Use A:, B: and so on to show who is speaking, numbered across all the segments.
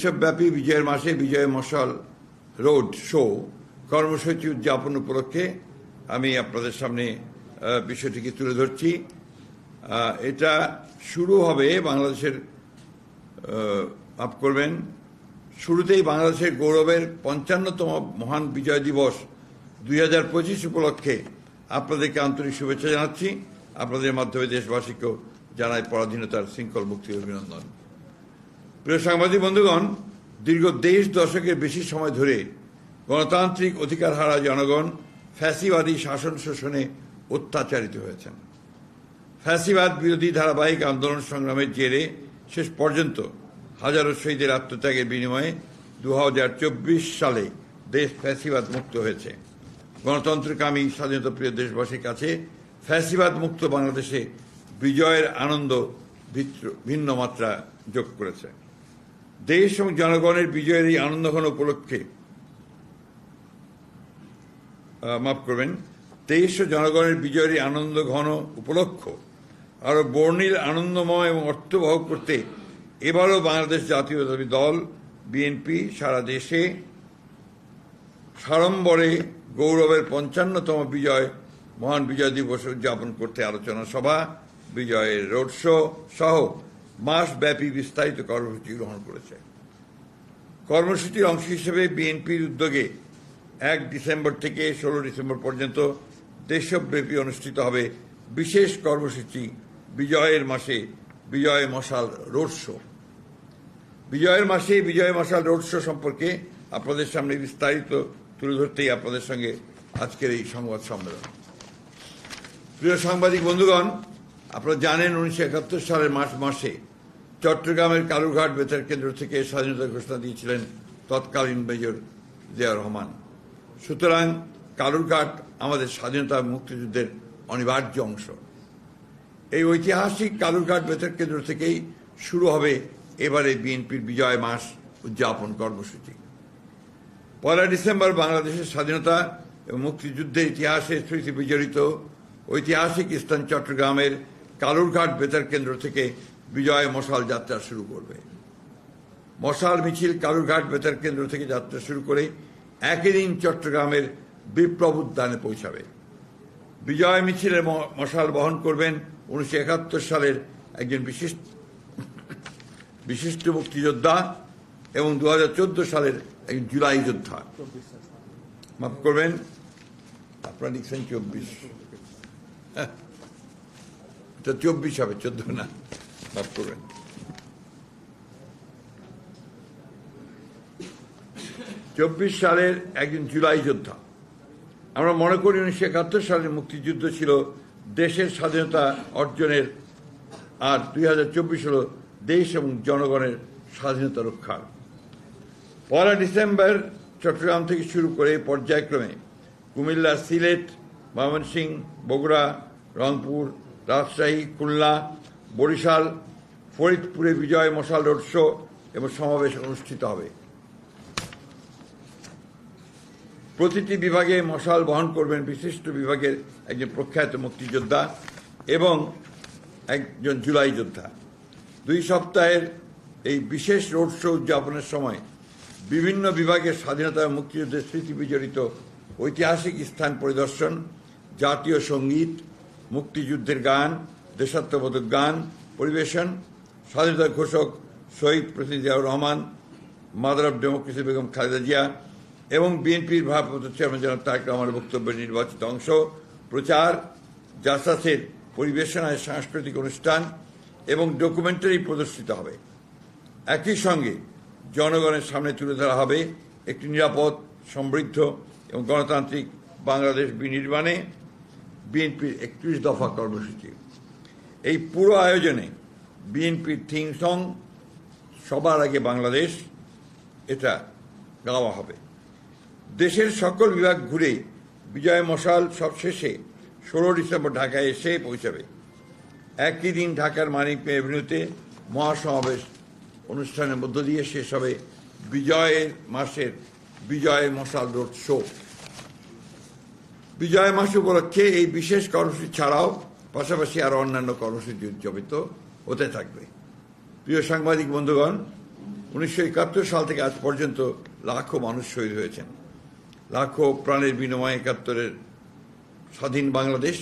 A: বিশ্বব্যাপী বিজয়ের মাসে বিজয় মশাল রোড শো কর্মসূচি উদযাপন উপলক্ষে আমি আপনাদের সামনে বিষয়টিকে তুলে ধরছি। এটা শুরু হবে বাংলাদেশের আপ করবেন, শুরুতেই বাংলাদেশের গৌরবের পঞ্চান্নতম মহান বিজয় দিবস দুই হাজার পঁচিশ উপলক্ষে আপনাদেরকে আন্তরিক শুভেচ্ছা জানাচ্ছি। আপনাদের মাধ্যমে দেশবাসীকেও জানাই পরাধীনতার শৃঙ্খল মুক্তির অভিনন্দন। প্রিয় সাংবাদিক বন্ধুগণ, দীর্ঘ দেশ দশকের বেশি সময় ধরে গণতান্ত্রিক অধিকার হারা জনগণ ফ্যাসিবাদী শাসন শোষণে অত্যাচারিত হয়েছেন। ফ্যাসিবাদ বিরোধী ধারাবাহিক আন্দোলন সংগ্রামের জেরে শেষ পর্যন্ত হাজারো শহীদের আত্মত্যাগের বিনিময়ে দু হাজার চব্বিশ সালে দেশ ফ্যাসিবাদ মুক্ত হয়েছে। গণতন্ত্রকামী স্বাধীনতা প্রিয় দেশবাসীর কাছে ফ্যাসিবাদ মুক্ত বাংলাদেশে বিজয়ের আনন্দ ভিন্ন মাত্রা যোগ করেছে। দেশ এবং জনগণের বিজয়ের এই আনন্দঘন উপলক্ষে মাফ করবেন, দেশ ও জনগণের বিজয়ের এই আনন্দ ঘন উপলক্ষ আরও বর্ণিল, আনন্দময় এবং অর্থবহ করতে এবারও বাংলাদেশ জাতীয়তাবাদী দল, বিএনপি, সারা দেশে সাড়ম্বরে গৌরবের পঞ্চান্নতম বিজয়, মহান বিজয় দিবস উদযাপন করতে আলোচনা সভা, বিজয়ের রোড শো সহ মাসব্যাপী বিস্তারিত কর্মসূচি গ্রহণ করেছে। কর্মসূচির অংশ হিসেবে বিএনপির উদ্যোগে এক ডিসেম্বর থেকে ষোলো ডিসেম্বর পর্যন্ত দেশব্যাপী অনুষ্ঠিত হবে বিশেষ কর্মসূচি বিজয়ের মাসে বিজয় মশাল রোড শো। বিজয়ের মাসে বিজয় মশাল রোড শো সম্পর্কে আপনাদের সামনে বিস্তারিত তুলে ধরতেই আপনাদের সঙ্গে আজকের এই সংবাদ সম্মেলন। প্রিয় সাংবাদিক বন্ধুগণ, আপনারা জানেন উনিশশো একাত্তর সালের মার্চ মাসে চট্টগ্রামের কালুরঘাট বেতার কেন্দ্র থেকে স্বাধীনতা ঘোষণা দিয়েছিলেন তৎকালীন মেজর জিয়া রহমান। সুতরাং কালুরঘাট আমাদের স্বাধীনতা মুক্তিযুদ্ধের অনিবার্য অংশ। এই ঐতিহাসিক কালুরঘাট বেতার কেন্দ্র থেকেই শুরু হবে এবারে বিএনপির বিজয় মাস উদযাপন কর্মসূচি। পয়লা ডিসেম্বর বাংলাদেশের স্বাধীনতা এবং মুক্তিযুদ্ধের ইতিহাসে স্মৃতি বিজড়িত ঐতিহাসিক স্থান চট্টগ্রামের কালুরঘাট বেতার কেন্দ্র থেকে বিজয় মশাল যাত্রা শুরু করবে। মশাল মিছিল কালুরঘাট বেতার কেন্দ্র থেকে যাত্রা শুরু করে একই দিন চট্টগ্রামের বিপ্লব উদ্যানে পৌঁছাবে। বিজয় মিছিলের মশাল বহন করবেন উনিশশো একাত্তর সালের একজন বিশিষ্ট বিশিষ্ট মুক্তিযোদ্ধা এবং দু হাজার চোদ্দ সালের একজন জুলাই যোদ্ধা। মাফ করবেন, আপনারা লিখছেন চব্বিশ। হ্যাঁ। চব্বিশ হবে, চোদ্দ না। করবেন চব্বিশ সালের একজন জুলাই যোদ্ধা। আমরা মনে করি উনিশশো একাত্তর সালের মুক্তিযুদ্ধ ছিল, দেশের স্বাধীনতা অর্জনের, আর দুই হাজার চব্বিশ হল দেশ এবং জনগণের স্বাধীনতা রক্ষার। পয়লা ডিসেম্বর চট্টগ্রাম থেকে শুরু করে পর্যায়ক্রমে কুমিল্লা, সিলেট, ময়মনসিংহ, বগুড়া, রংপুর, রাজশাহী, খুলনা বরিশাল, ফরিদপুরে বিজয় মশাল রোড শো এবং সমাবেশ অনুষ্ঠিত হবে। প্রতিটি বিভাগে মশাল বহন করবেন বিশিষ্ট বিভাগের একজন প্রখ্যাত মুক্তিযোদ্ধা এবং একজন জুলাই যোদ্ধা। দুই সপ্তাহের এই বিশেষ রোড শো উদযাপনের সময় বিভিন্ন বিভাগের স্বাধীনতা মুক্তিযুদ্ধের স্মৃতি বিজড়িত ঐতিহাসিক স্থান পরিদর্শন, জাতীয় সংগীত, মুক্তিযুদ্ধের গান দেশাত্মবোধক গান, পরিবেশন, স্বাধীনতা ঘোষক শহীদ president Ziaur Rahman, mother of democracy Begum Khaleda Zia এবং বিএনপির ভারপ্রাপ্ত চেয়ারম্যান জনাব তারেক রহমানের বক্তব্যের নির্বাচিত অংশ, প্রচার, জাসাসের পরিবেশনায় সাংস্কৃতিক অনুষ্ঠান এবং ডকুমেন্টারি প্রদর্শিত হবে। একই সঙ্গে জনগণের সামনে তুলে ধরা হবে একটি নিরাপদ, সমৃদ্ধ এবং গণতান্ত্রিক বাংলাদেশ বিনির্মাণে বিএনপির একত্রিশ দফা কর্মসূচি। এই পুরো আয়োজনে বিএনপির থিং সং, সবার আগে বাংলাদেশ, এটা গাওয়া হবে। দেশের সকল বিভাগ ঘুরে বিজয় মশাল সব শেষে ষোলো ডিসেম্বর ঢাকায় এসে পৌঁছাবে। একই দিন ঢাকার মানিক এভিনিউতে মহাসমাবেশ অনুষ্ঠানের মধ্য দিয়ে শেষ হবে বিজয়ের মাসের বিজয় মশাল রোড শো। বিজয় মাস উপলক্ষে এই বিশেষ কর্মসূচি ছাড়াও পাশাপাশি আরও অন্যান্য কর্মসূচি উদযাপিত হতে থাকবে। প্রিয় সাংবাদিক বন্ধুগণ, উনিশশো একাত্তর সাল থেকে আজ পর্যন্ত লাখো মানুষ শহীদ হয়েছেন। লাখো প্রাণের বিনিময়ে একাত্তরের স্বাধীন বাংলাদেশ,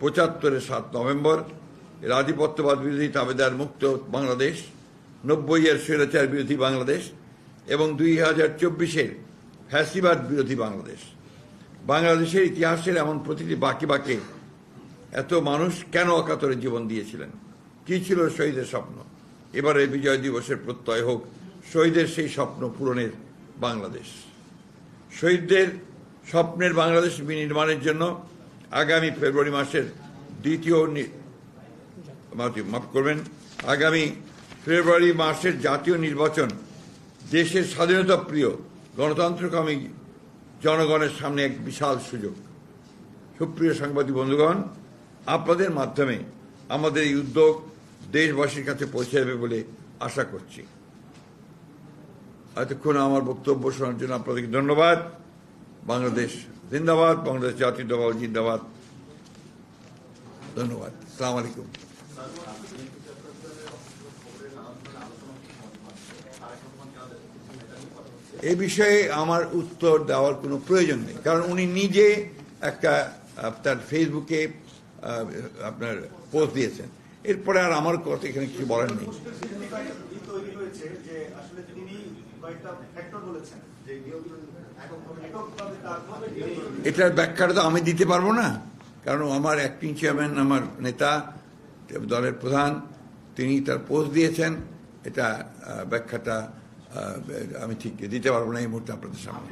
A: পঁচাত্তরের সাত নভেম্বর, এর আধিপত্যবাদ বিরোধী তাবেদার মুক্ত বাংলাদেশ, নব্বই এর স্বৈরাচার বিরোধী বাংলাদেশ এবং দুই হাজার চব্বিশের ফ্যাসিবাদ বিরোধী বাংলাদেশ। বাংলাদেশের ইতিহাসের এমন প্রতিটি বাকি বাকি এত মানুষ কেন অকাতরে জীবন দিয়েছিলেন? কি ছিল শহীদের স্বপ্ন? এবারে বিজয় দিবসের প্রত্যয় হোক, শহীদের সেই স্বপ্ন পূরণের বাংলাদেশ। শহীদদের স্বপ্নের বাংলাদেশ বিনির্মাণের জন্য আগামী ফেব্রুয়ারি মাসের দ্বিতীয় মাফ করবেন, আগামী ফেব্রুয়ারি মাসের জাতীয় নির্বাচন দেশের স্বাধীনতা প্রিয় গণতন্ত্রকামী জনগণের সামনে এক বিশাল সুযোগ। সুপ্রিয় সাংবাদিক বন্ধুগণ আপনাদের মাধ্যমে আমাদের এই উদ্যোগ দেশবাসীর কাছে পৌঁছে যাবে বলে আশা করছি। এতক্ষণ আমার বক্তব্য শোনার জন্য আপনাদেরকে ধন্যবাদ। বাংলাদেশ জিন্দাবাদ, বাংলাদেশ জাতীয় দল জিন্দাবাদ। ধন্যবাদ। সালাম আলাইকুম। এ বিষয়ে আমার উত্তর দেওয়ার কোনো প্রয়োজন নেই, কারণ উনি নিজে একটা তার ফেসবুকে আপনার পোস্ট দিয়েছেন। এরপরে আর আমার কথা এখানে কিছু বলার নেই। এটার ব্যাখ্যাটা তো আমি দিতে পারব না, কারণ আমার অ্যাক্টিং চেয়ারম্যান আমার নেতা, দলের প্রধান, তিনি তার পোস্ট দিয়েছেন। এটা ব্যাখ্যাটা আমি ঠিক দিতে পারব না এই মুহূর্তে আপনাদের সামনে?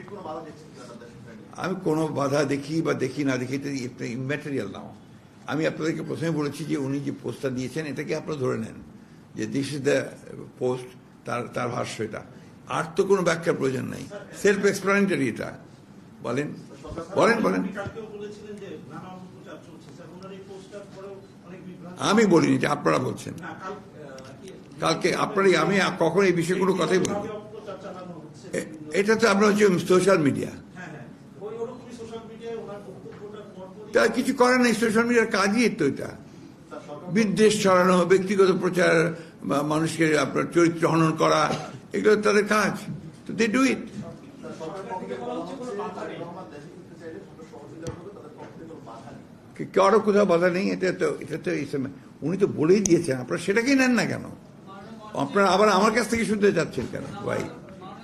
A: আমি কোনো বাধা দেখি বা দেখি না দেখি ইম্যাটেরিয়াল নাও আমি আপনাদেরকে প্রথমে বলেছি যে উনি যে পোস্টটা দিয়েছেন এটাকে আপনারা ধরে নেন? যে দিস ইজ দ্য পোস্ট তার তার ভাষ্য এটা। আর তো কোনো ব্যাখ্যার প্রয়োজন নাই। সেলফ এক্সপ্লানেটারি এটা। বলেন। বলেন বলেন। আমি বলিনি যে আপনারা বলছেন। কালকে আপনারই আমি কখন এই বিষয়ে কোনো কথাই বলিনি। এ- এটা তো আপনার হচ্ছে সোশ্যাল মিডিয়া।
B: ওরকমই সোশ্যাল মিডিয়ায় ওনার বক্তব্যটার পরপরই
A: তা কিছু করার নেই সোশ্যাল মিডিয়ার কাজই তো এটা। বিদ্বেষ ছড়ানো ব্যক্তিগত প্রচার বা মানুষকে আপনার চরিত্র হনন করা এগুলো তাদের কাজ। তো দে ডু ইট কারও কোথাও বাধা নেই এটা তো এটা তো উনি তো বলেই দিয়েছেন আপনারা সেটাকেই নেন না কেন? আপনারা আবার আমার কাছ থেকে শুনতে যাচ্ছেন কেন? ভাই